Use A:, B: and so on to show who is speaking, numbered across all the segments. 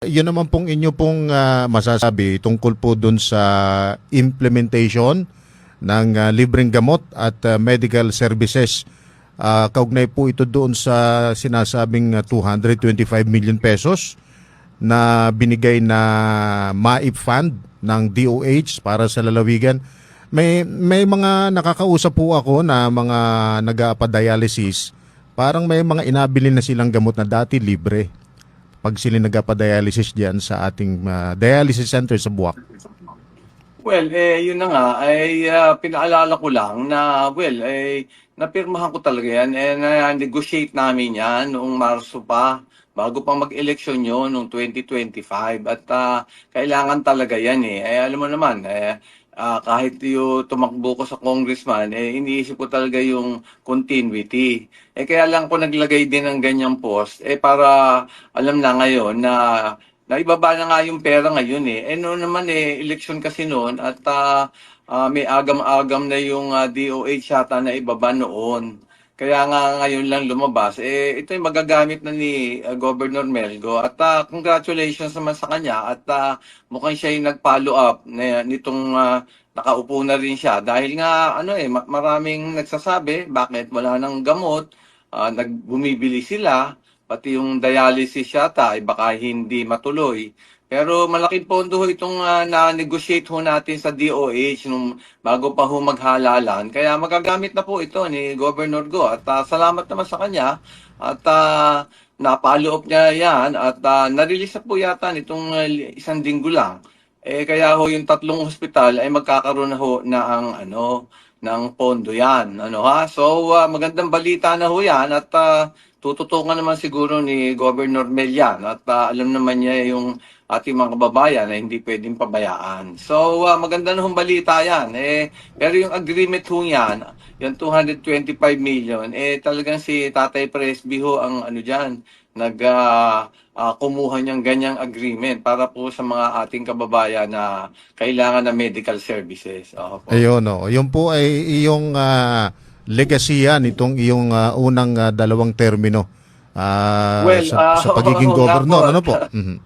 A: Yun naman pong inyo pong ah, masasabi tungkol po dun sa implementation ng ah, libreng gamot at ah, medical services. Ah, kaugnay po ito doon sa sinasabing ah, 225 million pesos na binigay na MAIP fund ng DOH para sa lalawigan. May may mga nakakausap po ako na mga nag-dialysis parang may mga inabili na silang gamot na dati libre pag sila nagpa-dialysis diyan sa ating ah, dialysis center sa Buwak.
B: Well, eh, yun na nga, ay ah, pinaalala ko lang na, well, eh, napirmahan ko talaga yan, eh, na-negotiate namin yan noong Marso pa, bago pa mag-eleksyon yun, noong 2025. At ah, kailangan talaga yan eh. Eh, alam mo naman, eh, ah, kahit yung tumakbo ko sa congressman, eh, iniisip ko talaga yung continuity. Eh, kaya lang ko naglagay din ng ganyang post, eh, para alam na ngayon na Naibaba na nga yung pera ngayon eh. Eh noon naman eh, election kasi noon at ah, ah, may agam-agam na yung ah, DOH yata na ibaba noon. Kaya nga ngayon lang lumabas. Eh, ito yung magagamit na ni ah, Governor Melgo. At ah, congratulations naman sa kanya. At ah, mukhang siya yung nag-follow up na, nitong ah, nakaupo na rin siya. Dahil nga ano eh, ma- maraming nagsasabi bakit wala nang gamot. Ah, nagbumibili sila pati yung dialysis yata ay baka hindi matuloy. Pero malaking pondo ho itong ah, na-negotiate ho natin sa DOH nung bago pa ho maghalalan. Kaya magagamit na po ito ni Governor Go. At ah, salamat naman sa kanya. At uh, napalo up niya yan. At ah, na-release na po yata nitong ah, isang linggo lang. Eh kaya ho yung tatlong hospital ay magkakaroon na ho na ang ano ng pondo yan. Ano ha? So ah, magandang balita na ho yan at ah, tututukan naman siguro ni Governor Mel yan at ah, alam naman niya yung ating mga kababayan na hindi pwedeng pabayaan. So ah, maganda na hong balita yan. Eh, pero yung agreement ho yan, yung 225 million, eh talagang si Tatay Presby ho ang ano dyan, nag ah, ah, kumuha niyang ganyang agreement para po sa mga ating kababayan na kailangan ng medical services. Opo.
A: Ayun, no. Yun po ay iyong ah, legacy yan, itong iyong ah, unang ah, dalawang termino ah,
B: Well,
A: sa,
B: ah,
A: sa pagiging
B: oo nga
A: governor.
B: po.
A: Ano po? Mhm.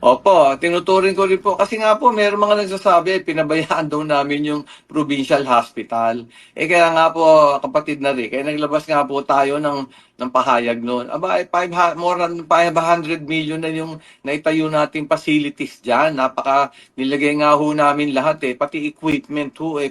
B: Opo, tinuturing ko rin po. Kasi nga po, meron mga nagsasabi, pinabayaan daw namin yung provincial hospital. Eh kaya nga po, kapatid na rin, kaya naglabas nga po tayo ng, ng pahayag noon. Aba, eh, five, ha- more than 500 million na yung naitayo nating facilities dyan. Napaka, nilagay nga ho namin lahat eh. Pati equipment ho eh.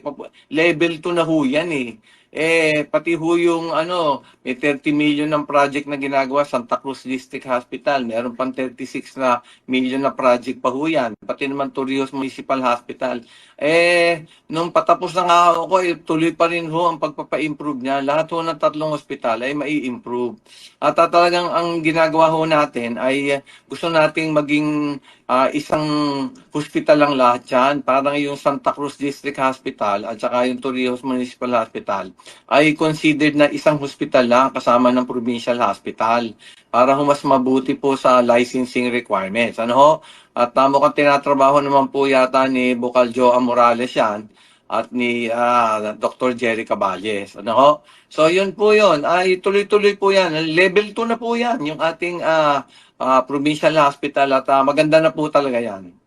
B: Level 2 na ho yan eh. Eh, pati ho yung ano, may 30 million ng project na ginagawa Santa Cruz District Hospital. Meron pang 36 na million na project pa ho yan. Pati naman Torrijos Municipal Hospital. Eh, nung patapos na nga ako, eh, tuloy pa rin ho ang pagpapa-improve niya. Lahat ho ng tatlong ospital ay mai-improve. At ah, talagang ang ginagawa ho natin ay eh, gusto nating maging ah, isang hospital lang lahat yan. Parang yung Santa Cruz District Hospital at saka yung Torrijos Municipal Hospital ay considered na isang hospital lang kasama ng provincial hospital para ho mas mabuti po sa licensing requirements. Ano ho? At uh, mukhang tinatrabaho naman po yata ni Bukal Joa Morales yan at ni ah, Dr. Jerry Caballes. Ano ho? So yun po yun. Ay tuloy-tuloy po yan. Level 2 na po yan yung ating ah, ah, provincial hospital at ah, maganda na po talaga yan.